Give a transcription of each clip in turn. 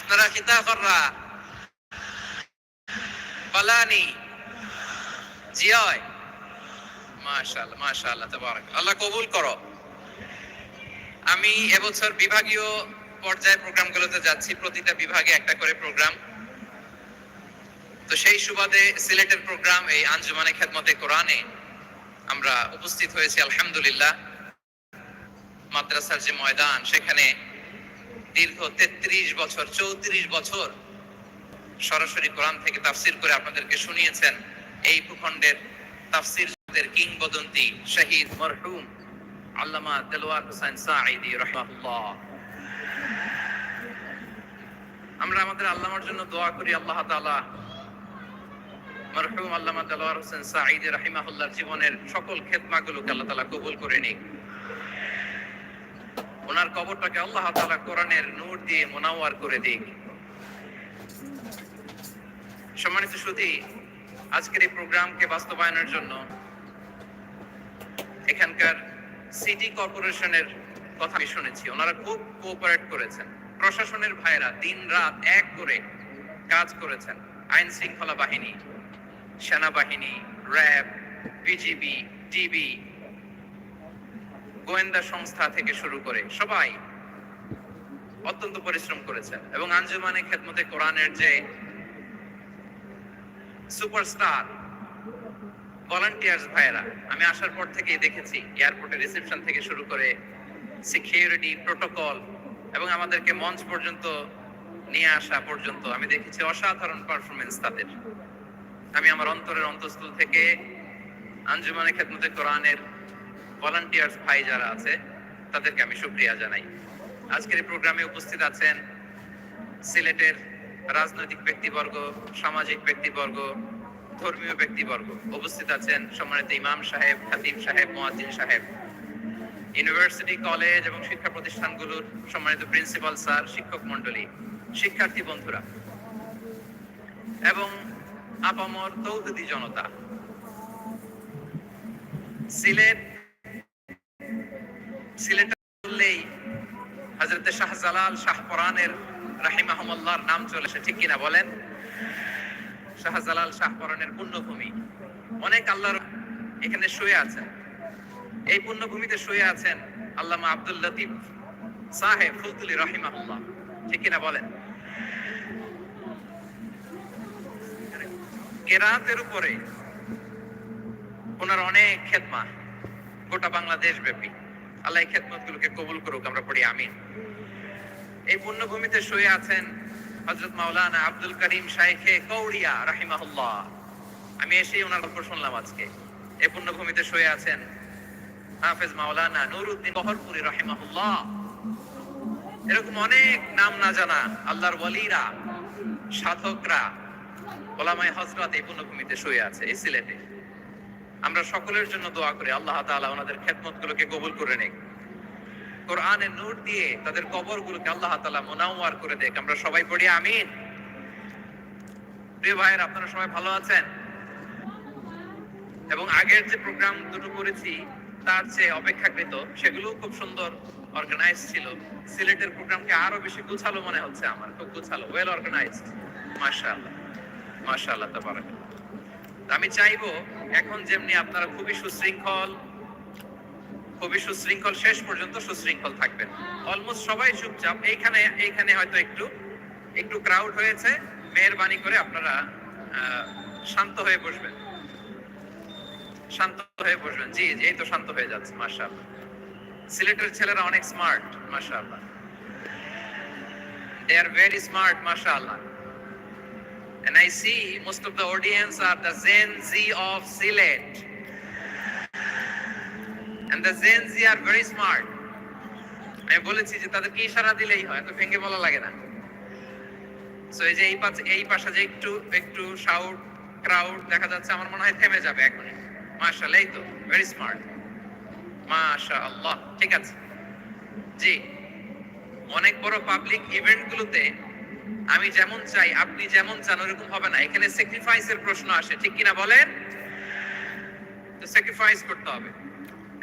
আপনারা কিতা কররা পালানি জিয়য়। মাশাআল্লাহ মাশাআল্লাহ, তাবারাক। আল্লাহ কবুল করো। আমি এবছর বিভাগীয় পর্যায়ে প্রোগ্রামগুলোতে যাচ্ছি, প্রতিটা বিভাগে একটা করে প্রোগ্রাম। তো সেই সুবাদে সিলেটের প্রোগ্রাম এই আঞ্জুমানে খেদমতে কোরআনে আমরা উপস্থিত হয়েছি, আলহামদুলিল্লাহ। মাদ্রাসার যে ময়দান, সেখানে দীর্ঘ তেত্রিশ বছর, চৌত্রিশ বছর সরাসরি কোরআন থেকে তাফসির করে আপনাদেরকে শুনিয়েছেন এই ভূখণ্ডের তাফসিরদের কিংবদন্তি শহীদ মরহুম আল্লামা দেলোয়ার হোসেন সাঈদি রহমাহুল্লাহ। আমরা আমাদের আল্লামার জন্য দোয়া করি, আল্লাহ তাআলা মরহুম আল্লামা দেলোয়ার হোসেন সাঈদি রাহিমাহুল্লাহর জীবনের সকল খেদমাগুলোকে আল্লাহ তাআলা কবুল করে নিক। ওনার কবরটাকে আল্লাহ তাআলা কোরআনের নূর দিয়ে মোনাওয়ার করে দিক। সম্মানিত সুধী আজকের এই প্রোগ্রামকে বাস্তবায়নের জন্য এখানকার সিটি কর্পোরেশনের কথা আমি শুনেছি। ওনারা খুব কোঅপারেট করেছেন। প্রশাসনের ভাইরা দিন রাত এক করে কাজ করেছেন। আইন শৃঙ্খলা বাহিনী, সেনাবাহিনী, র্যাব, বিজিবি, ডিবি গোয়েন্দা সংস্থা থেকে শুরু করে সবাই অত্যন্ত পরিশ্রম করেছেন। এবং আঞ্জুমানে খেদমতে কোরআনের যে সুপারস্টার, ভলান্টিয়ার্স ভাইয়েরা, আমি আসার পর থেকেই দেখেছি এয়ারপোর্টে রিসেপশন থেকে শুরু করে সিকিউরিটি প্রোটোকল এবং আমাদেরকে মঞ্চ পর্যন্ত নিয়ে আসা পর্যন্ত আমি দেখেছি অসাধারণ পারফরমেন্স তাদের। আমি আমার অন্তরের অন্তঃস্থল থেকে আঞ্জুমানে খেদমতে কোরআনের ভলান্টিয়ার্স ভাই যারা আছে, তাদেরকে আমি শুক্রিয়া জানাই। আজকের এই প্রোগ্রামে উপস্থিত আছেন সিলেটের রাজনৈতিক ব্যক্তিবর্গ, সামাজিক ব্যক্তিবর্গ, ধর্মীয় ব্যক্তিবর্গ। উপস্থিত আছেন সম্মানিত ইমাম সাহেব খাতিব সাহেব, মোয়াজ্জিন সাহেব। ইউনিভার্সিটি, কলেজ এবং শিক্ষা প্রতিষ্ঠানগুলোর সম্মানিত প্রিন্সিপাল স্যার, শিক্ষক মন্ডলী শিক্ষার্থী বন্ধুরা, এবং আপামর তৌদুদি জনতা। সিলেট সিলেট বললেই হজরত শাহজালাল শাহপরানের রাহিমাহমুল্লাহর নাম চলে আসে ঠিক কিনা বলেন? শাহজালাল শাহপরানের পুণ্যভূমি। অনেক আল্লাহর এখানে শুয়ে আছেন। এই পুণ্যভূমিতে শুয়ে আছেন আল্লামা আব্দুল লতিফ সাহেব ফুলতুলি রাহিমাহুল্লাহ। ঠিক কিনা বলেন? কেরাতের উপরে ওনার অনেক খেদমা, গোটা বাংলাদেশ ব্যাপী আল্লাহ খেদমত কবুল করুক, আমরা পড়ি আমিন। এই পুণ্যভূমিতে শুয়ে আছেন হজরত মাওলানা আব্দুল করিম শাইখে কৌড়িয়া রাহিমাহুল্লাহ। আমি এসেই ওনার গল্প শুনলাম আজকে। শুয়ে আছেন হাফেজ মাওলানা নুরুদ্দিন বহরপুরি রাহিমাহুল্লাহ। এরকম অনেক নাম না জানা আল্লাহর ওয়ালিরা, সাধকরা, ওলামায় হজরত এই পুণ্যভূমিতে শুয়ে আছে, এই সিলেটে। আমরা সকলের জন্য দোয়া করি, আল্লাহ তাআলা ওনাদের খেদমত গুলোকে কবুল করে নেই কোরআনের নূর দিয়ে তাদের কবর গুলোকে আল্লাহ তাআলা মোনাওয়ার করে দেখ আমরা সবাই পড়ি, আমিন। প্রিয় ভাইয়ের, আপনারা সবাই ভালো আছেন? এবং আগের যে প্রোগ্রাম দুটো করেছি, তার চেয়ে অপেক্ষাকৃত সেগুলো খুব সুন্দর অর্গানাইজ ছিল। সিলেটের প্রোগ্রামকে আরও বেশি গুছালো মনে হচ্ছে আমার, খুব গুছালো ওয়েল অর্গানাইজড মাশাআল্লাহ মাশাআল্লাহ, তাবারাকাল্লাহ। আমি চাইব এখন যেমনি আপনারা খুবই সুশৃঙ্খল খুবই সুশৃঙ্খল, শেষ পর্যন্ত সুশৃঙ্খল থাকবেন। অলমোস্ট সবাই চুপচাপ। এইখানে এইখানে হয়তো একটু একটু ক্রাউড হয়েছে। মেহরবানি করে আপনারা শান্ত হয়ে বসবেন। শান্ত হয়ে বসবেন। জি এই তো শান্ত হয়ে যাচ্ছে, মাশাআল্লাহ। সিলেটের ছেলেরা অনেক স্মার্ট মাশাআল্লাহ। They are very smart, মাশাআল্লাহ। And I see most of the audience are the Gen Z of Silet. And the Gen Z are very smart. আমি বলেছি যে তাদেরকে ইশারা দিলেই হয় তো ভেঙে বলা লাগে না সো এই যে এই পাশে এই পাশে যে একটু একটু শাউট ক্রাউড দেখা যাচ্ছে, আমার মনে হয় থেমে যাবে এখনই মাশাআল্লাহ, এই তো ভেরি স্মার্ট মাশাআল্লাহ, ঠিক আছে জি, অনেক বড় পাবলিক ইভেন্ট গুলোতে আমি যেমন চাই, আপনি যেমন চান, ওরকম হবে না। এখানে স্যাক্রিফাইসের প্রশ্ন আসে, ঠিক কিনা বলেন? তো স্যাক্রিফাইস করতে হবে।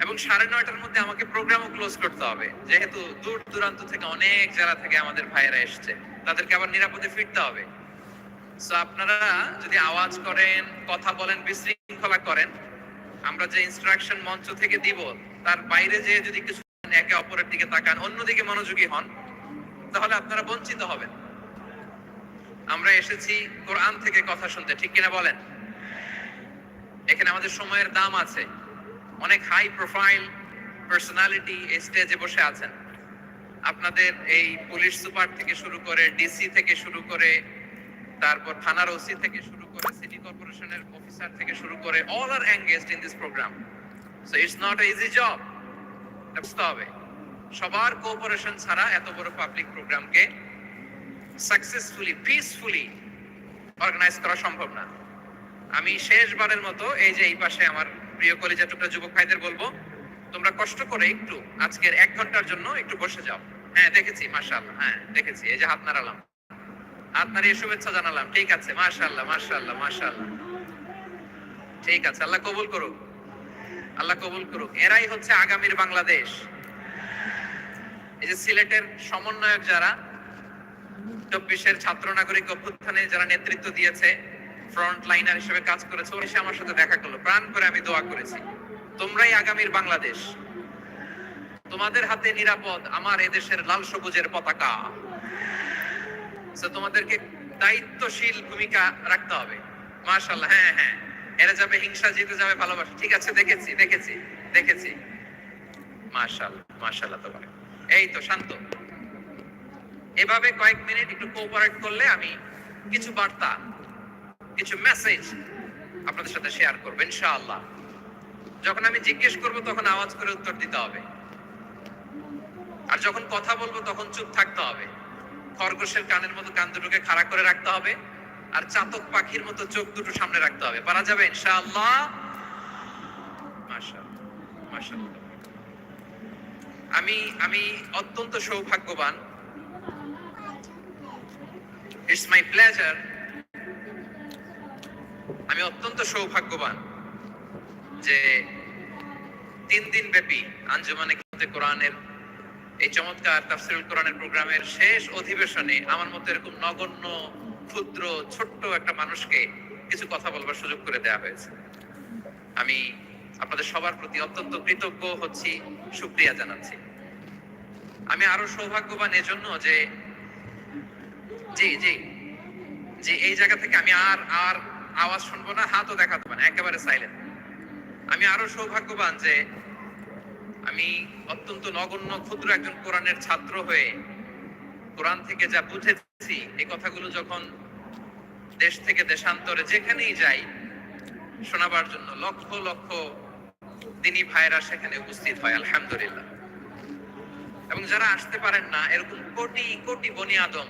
এবং সাড়ে নয়টার মধ্যে আমাকে প্রোগ্রামও ক্লোজ করতে হবে। যেহেতু দূর দূরান্ত থেকে অনেক জেলা থেকে আমাদের ভাইয়েরা এসছে, তাদেরকে আবার নিরাপদে ফিরতে হবে। সো আপনারা যদি আওয়াজ করেন, কথা বলেন, বিশৃঙ্খলা করেন, আমরা যে ইনস্ট্রাকশন মঞ্চ থেকে দিব, তার বাইরে যে যদি কিছু একে অপরের দিকে তাকান, অন্যদিকে মনোযোগী হন, তাহলে আপনারা বঞ্চিত হবেন। আমরা এসেছি কোরআন থেকে কথা শুনতে, ঠিক কিনা বলেন? এখানে আমাদের সময়ের দাম আছে। অনেক হাই প্রোফাইল পার্সোনালিটি এই স্টেজে বসে আছেন। আপনাদের এই পুলিশ সুপার থেকে শুরু করে ডিসি থেকে শুরু করে, তারপর থানার ওসি থেকে শুরু করে সিটি কর্পোরেশনের অফিসার থেকে শুরু করে all are engaged in this programme so it's not easy job বুঝতে হবে সবার কোঅপারেশন ছাড়া এত বড় পাবলিক প্রোগ্রামকে সাকসেসফুলি পিসফুলি অর্গানাইজ করা সম্ভব না। আমি শেষবারের মতো এই যে এই পাশে আমার প্রিয় কলেজা টুকরা যুবক ভাইদের বলব, তোমরা কষ্ট করে একটু আজকের এক ঘণ্টার জন্য একটু বসে যাও। হ্যাঁ দেখেছি, মাশাআল্লাহ হ্যাঁ দেখেছি, এই যে হাত নাড়ালাম। হাত নাড়িয়ে শুভেচ্ছা জানালাম, ঠিক আছে, মাশাআল্লাহ মাশাআল্লাহ মাশাআল্লাহ। ঠিক আছে, আল্লাহ কবুল করুক, আল্লাহ কবুল করুক। এরাই হচ্ছে আগামীর বাংলাদেশ। এই যে সিলেটের সমন্বয়ক যারা চব্বিশের ছাত্র নাগরিক অভ্যুত্থানে যারা নেতৃত্ব দিয়েছে ফ্রন্ট লাইনার হিসেবে কাজ করেছে, ওরা আমার সাথে দেখা করল। প্রাণ করে আমি দোয়া করেছি। তোমরাই আগামীর বাংলাদেশ। তোমাদের হাতে নিরাপদ আমার এদেশের লাল সবুজের পতাকা। তোমাদেরকে দায়িত্বশীল ভূমিকা রাখতে হবে। মাশাল্লাহ হ্যাঁ হ্যাঁ। এরা যাবে, হিংসা, জিতে যাবে, ভালোবাসা। ঠিক আছে, দেখেছি দেখেছি দেখেছি। মাশাল্লাহ মাশাল্লাহ তোমার। এই তো, শান্ত। এভাবে কয়েক মিনিট একটু কোঅপারেট করলে আমি কিছু বার্তা, কিছু মেসেজ আপনাদের সাথে শেয়ার করব, ইনশাআল্লাহ। যখন আমি জিজ্ঞেস করব, তখন আওয়াজ করে উত্তর দিতে হবে। আর যখন কথা বলব, তখন চুপ থাকতে হবে। খরগোশের কানের মতো কান দুটোকে খাড়া করে রাখতে হবে, আর চাতক পাখির মতো চোখ দুটো সামনে রাখতে হবে। পারা যাবে, ইনশাআল্লাহ? আমি আমি অত্যন্ত সৌভাগ্যবান ইটস মাই প্লেজার আমি অত্যন্ত সৌভাগ্যবান যে তিন দিন ব্যাপী আঞ্জুমানে কিতাবে কোরআনের এই চমৎকার তাফসিরুল কোরআনের প্রোগ্রামের শেষ অধিবেশনে আমার মতো এরকম নগণ্য, ক্ষুদ্র, ছোট্ট একটা মানুষকে কিছু কথা বলবার সুযোগ করে দেওয়া হয়েছে। আমি আপনাদের সবার প্রতি অত্যন্ত কৃতজ্ঞ হচ্ছি সুক্রিয়া জানাচ্ছি। আমি আরও সৌভাগ্যবান এজন্য যে জি জি। জি, এই জায়গা থেকে আমি আর আর আওয়াজ শুনব না, হাতও দেখাতে পারে একেবারে সাইলেন্ট আমি আরও সৌভাগ্যবান যে আমি অত্যন্ত নগণ্য, ক্ষুদ্র একজন কোরআনের ছাত্র হয়ে কোরআন থেকে যা বুঝেছি, এই কথাগুলো যখন দেশ থেকে দেশান্তরে যেখানেই যাই, শোনাবার জন্য লক্ষ লক্ষ দিনী ভাইরা সেখানে উপস্থিত হয়, আলহামদুলিল্লাহ। এবং যারা আসতে পারেন না, এরকম কোটি কোটি বনি আদম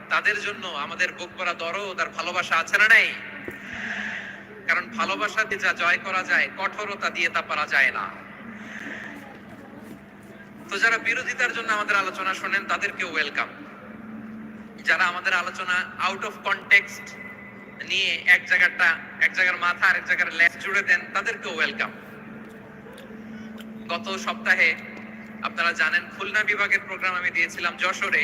তাদের জন্য আমাদের বুক করা দরদ আর ভালোবাসা আছে না নাই? কারণ ভালোবাসাতে যা জয় করা যায়, কঠোরতা দিয়ে তা পারা যায় না। তো যারা বিরোধিতার জন্য আমাদের আলোচনা শোনেন তাদেরকে ওয়েলকাম যারা আমাদের আলোচনা আউট অফ কনটেক্সট নিয়ে এক জায়গাটা, এক জায়গার মাথা আর এক জায়গার লেজ জুড়ে দেন তাদেরকে ওয়েলকাম গত সপ্তাহে আপনারা জানেন, খুলনা বিভাগের প্রোগ্রাম আমি দিয়েছিলাম যশোরে।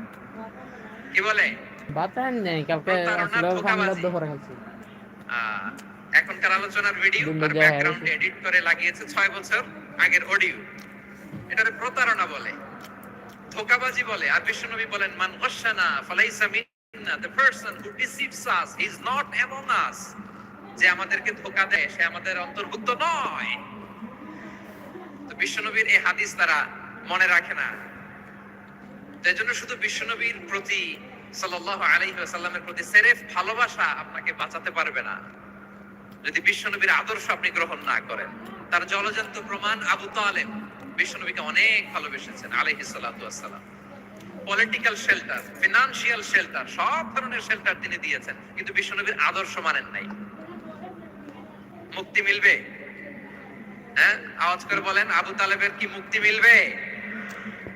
কি বলে? বাতান নেই কালকে করে ফেলছি আহ, এখনকার আলোচনার ভিডিও আর ব্যাকগ্রাউন্ড এডিট করে লাগিয়েছে ছয় বছর আগের অডিও এটাকে প্রতারণা বলে ধোকাবাজি বলে। আর বিশ্বনবী বলেন মান গসানা ফালাইসা the person who deceives us is not among us. যে আমাদেরকে ধোকা দেয় সে আমাদের অন্তর্ভুক্ত নয়। তো বিশ্বনবীর এই হাদিস তারা মনে রাখে না। তাই জন্য শুধু বিশ্বনবীর প্রতি সাল্লাল্লাহু আলাইহি ওয়াসাল্লামের প্রতি সেরেফ ভালোবাসা আপনাকে বাঁচাতে পারবে না। যদি বিশ্বনবীর আদর্শ আপনি গ্রহণ না করেন, তার জলজান্ত প্রমাণ আবু তালেব বিশ্বনবীকে অনেক ভালোবেসেছেন আলাইহিস সালাতু ওয়াসসালাম পলিটিক্যাল শেল্টার, ফিনান্সিয়াল শেল্টার, সব ধরনের শেল্টার তিনি দিয়েছেন, কিন্তু বিশ্বনবীর আদর্শ মানেন নাই। মুক্তি মিলবে? হ্যাঁ? আওয়াজ করে বলেন, আবু তালেবের কি মুক্তি মিলবে?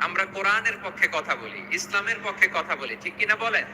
আমরা কোরআনের পক্ষে কথা বলি ইসলামের পক্ষে কথা বলি ঠিক কিনা বলেন?